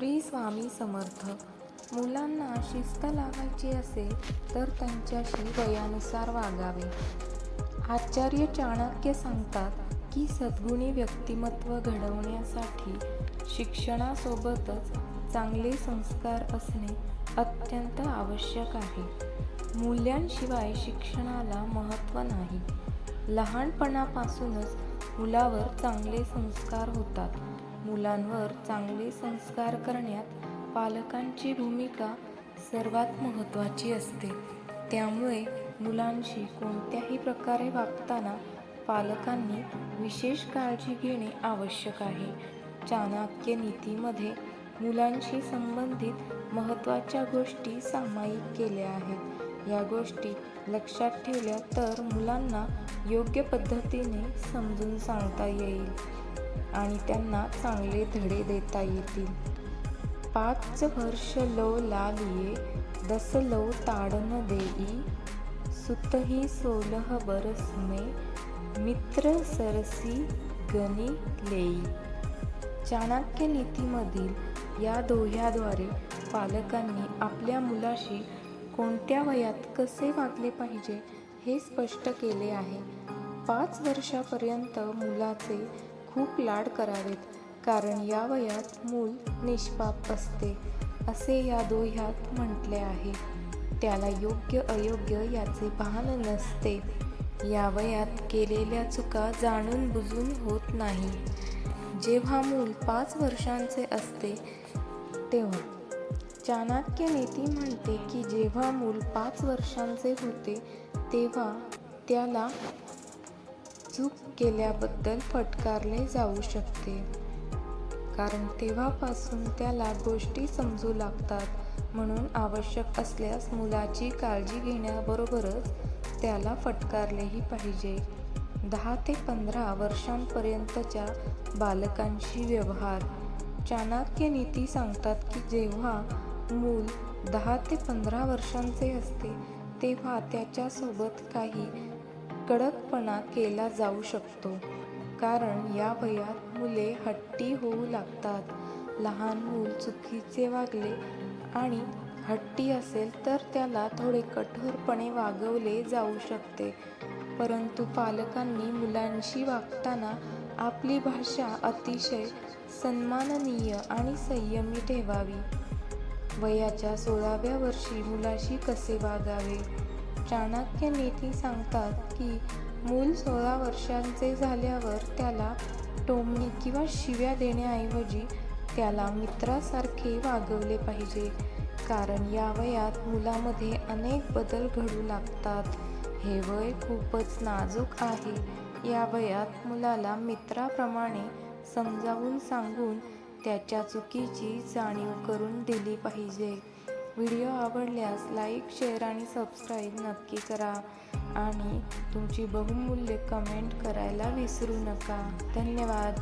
श्री स्वामी समर्थ. मुलांना शिस्त लावायची असेल तर त्यांच्याशी वयानुसार वागावे. आचार्य चाणक्य सांगतात की सद्गुणी व्यक्तिमत्व घडवण्यासाठी शिक्षणासोबतच चांगले संस्कार असणे अत्यंत आवश्यक आहे. मूल्यांशिवाय शिक्षणाला महत्त्व नाही. लहानपणापासूनच मुलावर चांगले संस्कार होतात. मुलांवर चांगले संस्कार करण्यात पालकांची भूमिका सर्वात महत्त्वाची असते. त्यामुळे मुलांशी कोणत्याही प्रकारे वागताना पालकांनी विशेष काळजी घेणे आवश्यक आहे. चाणक्य नीतीमध्ये मुलांशी संबंधित महत्त्वाच्या गोष्टी सामायिक केल्या आहेत. या गोष्टी लक्षात ठेवल्या तर मुलांना योग्य पद्धतीने समजून सांगता येईल. आणि त्यांना चांगले धडे देता येतील. पाच वर्ष लो लालिये दस लव ताडन देई. सुतही सोलह बरस में मित्र सरसी गणी लेई. चाणक्य नीतीमधील या दोह्याद्वारे पालकांनी आपल्या मुलाशी कोणत्या वयात कसे वागले पाहिजे हे स्पष्ट केले आहे. पाच वर्षापर्यंत मुलाचे खूप लाड करावेत कारण या वयात मूल निष्पाप असते असे या दोह्यात म्हटले आहे. त्याला योग्य अयोग्य याचे भान नसते. या वयात केलेल्या चुका जाणून बुजून होत नाही. जेव्हा मूल पाच वर्षांचे असते तेव्हा चाणक्य नीती म्हणते की जेव्हा मूल पाच वर्षांचे होते तेव्हा त्याला चूक केल्याबद्दल फटकारले जाऊ शकते. कारण तेव्हापासून त्याला गोष्टी समजू लागतात म्हणून आवश्यक असल्यास मुलाची काळजी घेण्याबरोबरच त्याला फटकारलेही पाहिजे. दहा ते पंधरा वर्षांपर्यंतच्या बालकांशी व्यवहार. चाणक्य नीती सांगतात की जेव्हा मूल दहा ते पंधरा वर्षांचे असते तेव्हा त्याच्यासोबत काही कडकपणा केला जाऊ शकतो. कारण या वयात मुले हट्टी होऊ लागतात. लहान मूल चुकीचे वागले आणि हट्टी असेल तर त्याला थोडे कठोरपणे वागवले जाऊ शकते. परंतु पालकांनी मुलांशी वागताना आपली भाषा अतिशय सन्माननीय आणि संयमी ठेवावी. वयाच्या सोळाव्या वर्षी मुलाशी कसे वागावे? चाणक्य नीती सांगतात की मूल सोळा वर्षांचे झाल्यावर त्याला टोमणी किंवा शिव्या देण्याऐवजी त्याला मित्रासारखे वागवले पाहिजे. कारण या वयात मुलामध्ये अनेक बदल घडू लागतात. हे वय खूपच नाजूक आहे. या वयात मुलाला मित्राप्रमाणे समजावून सांगून त्याच्या चुकीची जाणीव करून दिली पाहिजे. व्हिडिओ आवडल्यास लाईक शेअर आणि सबस्क्राईब नक्की करा आणि तुमची बहुमूल्य कमेंट करायला विसरू नका. धन्यवाद.